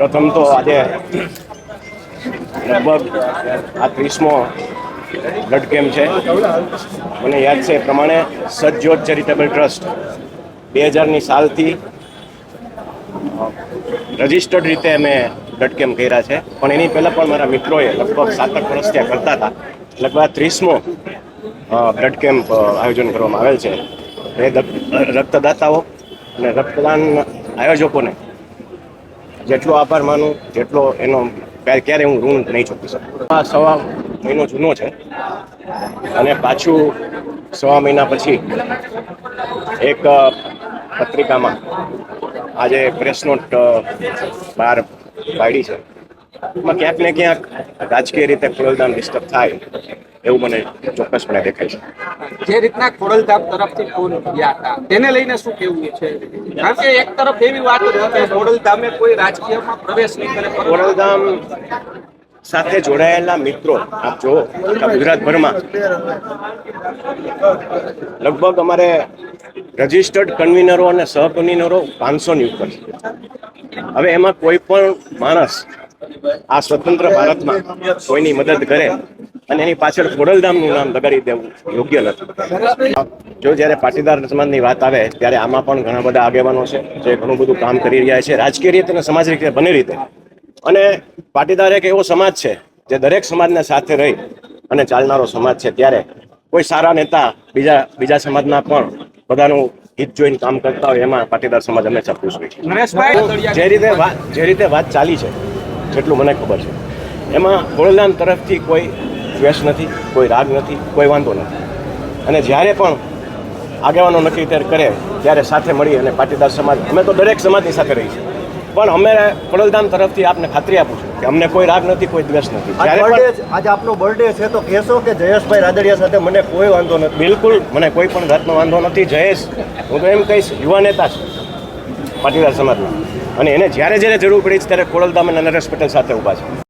પ્રથમ તો આજે લગભગ આ ત્રીસમો બ્લડ કેમ્પ છે. મને યાદ છે એ પ્રમાણે સજ્જોત ચેરિટેબલ ટ્રસ્ટ બે હજારની સાલથી રજિસ્ટર્ડ રીતે અમે બ્લડ કેમ્પ કર્યા છે. પણ એની પહેલાં પણ મારા મિત્રોએ લગભગ સાત આઠ વર્ષ ત્યાં કરતા હતા. લગભગ ત્રીસમો બ્લડ કેમ્પ આયોજન કરવામાં આવેલ છે. એ રક્તદાતાઓ અને રક્તદાન આયોજકોને જેટલો આભાર માનું, જેટલો એનો ક્યારે હું ઋણ નહીં ચૂકી શકું. આ સવા મહિનો જૂનો છે. અને પાછું સવા મહિના પછી એક પત્રિકામાં આજે પ્રેસ નોટ બહાર પાડી છે. એમાં ક્યાંક ને ક્યાંક રાજકીય રીતે ખોડલધામ ડિસ્ટર્બ થાય એવું મને ચોક્કસપણે દેખાય છે. જે રીતના ખોડલધામ તરફથી ફોન ગયા હતા તેને લઈને શું કેવું છે? કારણ કે એક તરફ એવી વાત કે ખોડલધામે કોઈ રાજકીયમાં પ્રવેશ નહીં કરે ખોડલધામ સાથે જોડાયેલા મિત્રો આપ જુઓ ગુજરાતભરમાં લગભગ અમારે રજિસ્ટર્ડ કન્વીનરો અને સહકન્વીનરો પાંચસોની ઉપર છે. હવે એમાં કોઈ પણ માણસ આ સ્વતંત્ર ભારતમાં કોઈની મદદ કરે અને એની પાછળ ખોડલધામનું નામ લગાડી દેવું યોગ્ય નથી. જો જ્યારે પાટીદાર સમાજની વાત આવે ત્યારે આમાં પણ ઘણા બધા આગેવાનો છે જે ઘણું બધું કામ કરી રહ્યા છે રાજકીય રીતે અને સામાજિક રીતે બંને રીતે. અને પાટીદાર એક એવો સમાજ છે જે દરેક સમાજને સાથે રહી અને ચાલનારો સમાજ છે ત્યારે કોઈ સારા નેતા બીજા બીજા સમાજના પણ બધાનું હિત જોઈને કામ કરતા હોય એમાં પાટીદાર સમાજ હંમેશા ખુશ હોય જે રીતે વાત જે રીતે વાત ચાલી છે જેટલું મને ખબર છે. એમાં ખોડલધામ તરફથી કોઈ દ્વેષ નથી કોઈ રાગ નથી કોઈ વાંધો નથી. અને જ્યારે પણ આગેવાનો નક્કી ત્યારે કરે ત્યારે સાથે મળી અને પાટીદાર સમાજ અમે તો દરેક સમાજની સાથે રહી છે પણ અમે ખોડલધામ તરફથી આપને ખાતરી આપું છું કે અમને કોઈ રાગ નથી કોઈ દ્વેષ નથી. આજ આપનો બર્થડે છે તો કહેશો કે જયેશભાઈ રાદડિયા સાથે મને કોઈ વાંધો નથી? બિલકુલ મને કોઈ પણ જાતનો વાંધો નથી. જયેશ હું તો એમ કહીશ યુવા નેતા છે પાટીદાર સમાજના. અને એને જ્યારે જ્યારે જરૂર પડી છે ત્યારે ખોડલધામ અને નરેશ પટેલ સાથે ઊભા છે.